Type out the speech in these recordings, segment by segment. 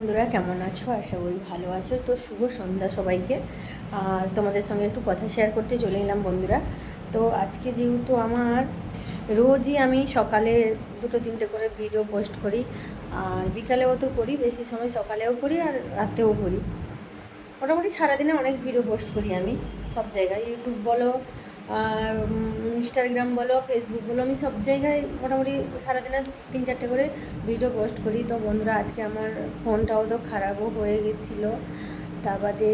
বন্ধুরা, কেমন আছো? আশা করি ভালো আছো। তো শুভ সন্ধ্যা সবাইকে। আর তোমাদের সঙ্গে একটু কথা শেয়ার করতে চলে এলাম বন্ধুরা। তো আজকে যেহেতু আমার রোজই আমি সকালে দুটো তিনটে করে ভিডিও পোস্ট করি, আর বিকালেও তো করি, বেশি সময় সকালেও করি আর রাতেও করি। মোটামুটি সারাদিনে অনেক ভিডিও পোস্ট করি আমি, সব জায়গায়। ইউটিউব বলো, আর ইনস্টাগ্রাম বলো ফেসবুক বলো, আমি সব জায়গায় মোটামুটি সারাদিনে তিন চারটে করে ভিডিও পোস্ট করি। তো বন্ধুরা, আজকে আমার ফোনটাও তো খারাপও হয়ে গেছিল। তা বাদে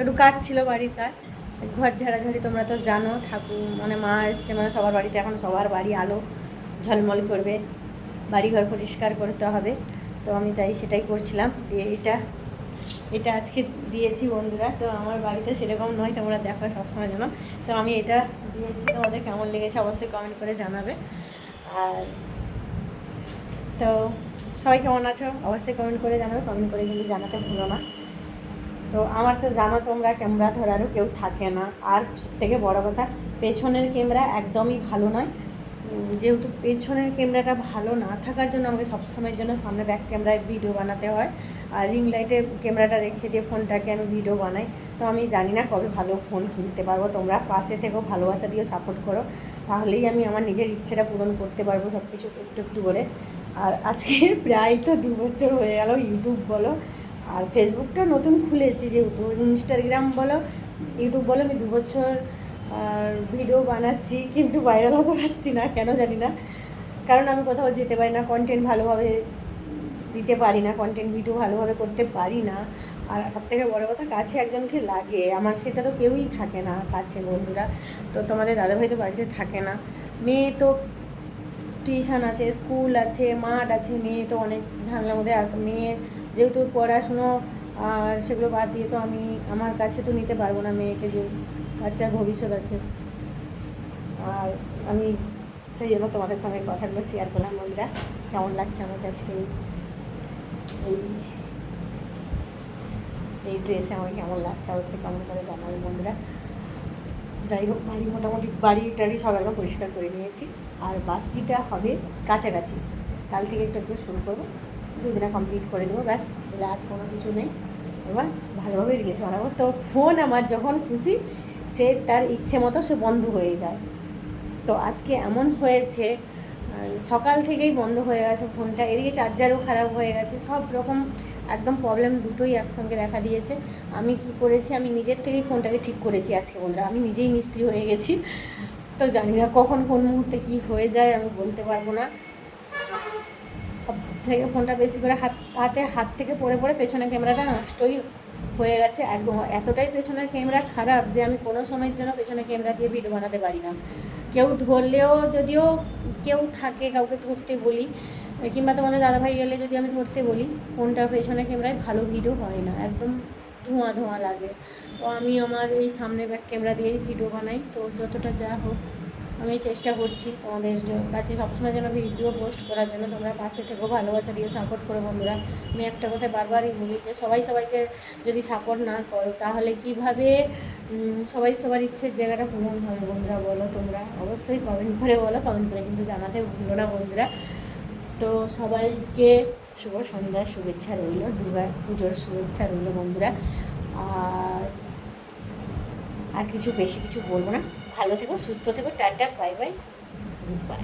একটু কাজ ছিল বাড়ির কাজ। ঘর ঝাড়াঝাড়ি তোমরা তো জানো, ঠাকুর মানে মা এসছে মানে সবার বাড়িতে, এখন সবার বাড়ি আলো, ঝলমল করবে। বাড়িঘর পরিষ্কার করতে হবে। তো আমি তাই সেটাই করছিলাম। দিয়ে এটা এটা আজকে দিয়েছি বন্ধুরা, তো আমার বাড়িতে সেরকম নয়, তোমরা দেখো সবসময় যেন। তো আমি এটা দিয়েছি, তোমাদের কেমন লেগেছে অবশ্যই কমেন্ট করে জানাবে। আর তো সবাই কেমন আছো? অবশ্যই কমেন্ট করে জানাবে কমেন্ট করে কিন্তু জানাতে ভুলো না। তো আমার তো জানো তোমরা, ক্যামেরা ধরারও কেউ থাকে না। আর থেকে বড় কথা, পেছনের ক্যামেরা একদমই ভালো নয়। যেহেতু পেছনের ক্যামেরাটা ভালো না থাকার জন্য আমাকে সবসময়ের জন্য সামনে ব্যাক ক্যামেরায় ভিডিও বানাতে হয়। আর রিং লাইটে ক্যামেরাটা রেখে দিয়ে ফোনটাকে আমি ভিডিও বানাই। তো আমি জানি না কবে ভালো ফোন কিনতে পারব। তোমরা পাশে থেকেও ভালোবাসা দিয়ে সাপোর্ট করো। তাহলেই আমি আমার নিজের ইচ্ছেটা পূরণ করতে পারব সব কিছু একটু একটু করে। আর আজকে প্রায় তো দু বছর হয়ে গেল ইউটিউব বলো। আর ফেসবুকটা নতুন খুলেছি যেহেতু। ইনস্টাগ্রাম বলো ইউটিউব বলো, আমি দু বছর আর ভিডিও বানাচ্ছি, কিন্তু ভাইরাল হতে পারছি না, কেন জানি না। কারণ আমি কোথাও যেতে পারি না কন্টেন্ট ভালোভাবে দিতে পারি না কন্টেন্ট ভিডিও ভালোভাবে করতে পারি না। আর সব থেকে বড়ো কথা, কাছে একজনকে লাগে। আমার সেটা তো কেউই থাকে না কাছে, বন্ধুরা। তো তোমাদের দাদাভাই তো বাড়িতে থাকে না। মেয়ে তো টিউশন আছে স্কুল আছে, মাঠ আছে, মেয়ে তো অনেক ঝামেলার মধ্যে মেয়ে যেহেতু পড়াশুনো, আর সেগুলো বাদ দিয়ে তো আমি, আমার কাছে তো নিতে পারব না মেয়েকে যে বাচ্চার ভবিষ্যৎ আছে। আর আমি সেই জন্য তোমাদের সঙ্গে কথাগুলো শেয়ার করলাম, বন্ধুরা। কেমন লাগছে আমার কাছে? এই এই ড্রেসে আমাকে কেমন লাগছে অবশ্যই কেমন করে জানাবে, বন্ধুরা। যাই হোক, বাড়ি মোটামুটি বাড়ি টাড়ি সব একদম পরিষ্কার করে নিয়েছি। আর বাকিটা হবে কাছাকাছি। কাল থেকে একটু একটু শুরু করব। দুদিনে কমপ্লিট করে দেবো, ব্যাস। এলে আর কোনো কিছু নেই। এবার ভালোভাবে রিলিজ বানাবো তো ফোন আমার যখন খুশি সে তার ইচ্ছে মতো সে বন্ধ হয়ে যায়। তো আজকে এমন হয়েছে সকাল থেকেই বন্ধ হয়ে গেছে ফোনটা, এদিকে চার্জারও খারাপ হয়ে গেছে, সব রকম একদম প্রবলেম দুটোই একসঙ্গে দেখা দিয়েছে। আমি কি করেছি, আমি নিজের থেকেই ফোনটাকে ঠিক করেছি আজকে বন্ধুরা, আমি নিজেই মিস্ত্রি হয়ে গেছি। তো জানি না কখন কোন মুহূর্তে কি হয়ে যায়, আমি বলতে পারব না। সব থেকে ফোনটা বেশি করে হাত, হাতে, হাত থেকে পড়ে পড়ে পেছনে ক্যামেরাটা নষ্টই হয়ে গেছে একদম এতটাই পেছনের ক্যামেরা খারাপ যে আমি কোনো সময়ের জন্য পেছনের ক্যামেরা দিয়ে ভিডিও বানাতে পারি না। কেউ ধরলেও যদিও কেউ থাকে, কাউকে ধরতে বলি, কিংবা তোমাদের দাদাভাই গেলে যদি আমি ধরতে বলি ফোনটা পেছনে ক্যামেরায় ভালো ভিডিও হয় না। একদম ধোঁয়া ধোঁয়া লাগে। তো আমি আমার এই সামনে ব্যাক ক্যামেরা দিয়েই ভিডিও বানাই। তো যতটা যা হোক আমি চেষ্টা করছি তোমাদের কাছে সবসময় যেন ভিডিও পোস্ট করার জন্য তোমরা পাশে থেকেও ভালোবাসা দিয়ে সাপোর্ট করো বন্ধুরা। আমি একটা কথা বারবারই বলি যে সবাই সবাইকে যদি সাপোর্ট না করো, তাহলে কীভাবে সবাই সবার ইচ্ছের জায়গাটা পূরণ হবে বন্ধুরা বলো তোমরা? অবশ্যই কমেন্ট করে বলো কমেন্ট করে কিন্তু জানাতে ভুলো না বন্ধুরা। তো সবাইকে শুভ সন্ধ্যার শুভেচ্ছা রইল, দুর্গা পুজোর শুভেচ্ছা রইল বন্ধুরা। আর আর কিছু বেশি কিছু বলব না। ভালো থেকো সুস্থ থেকো tata bye bye good bye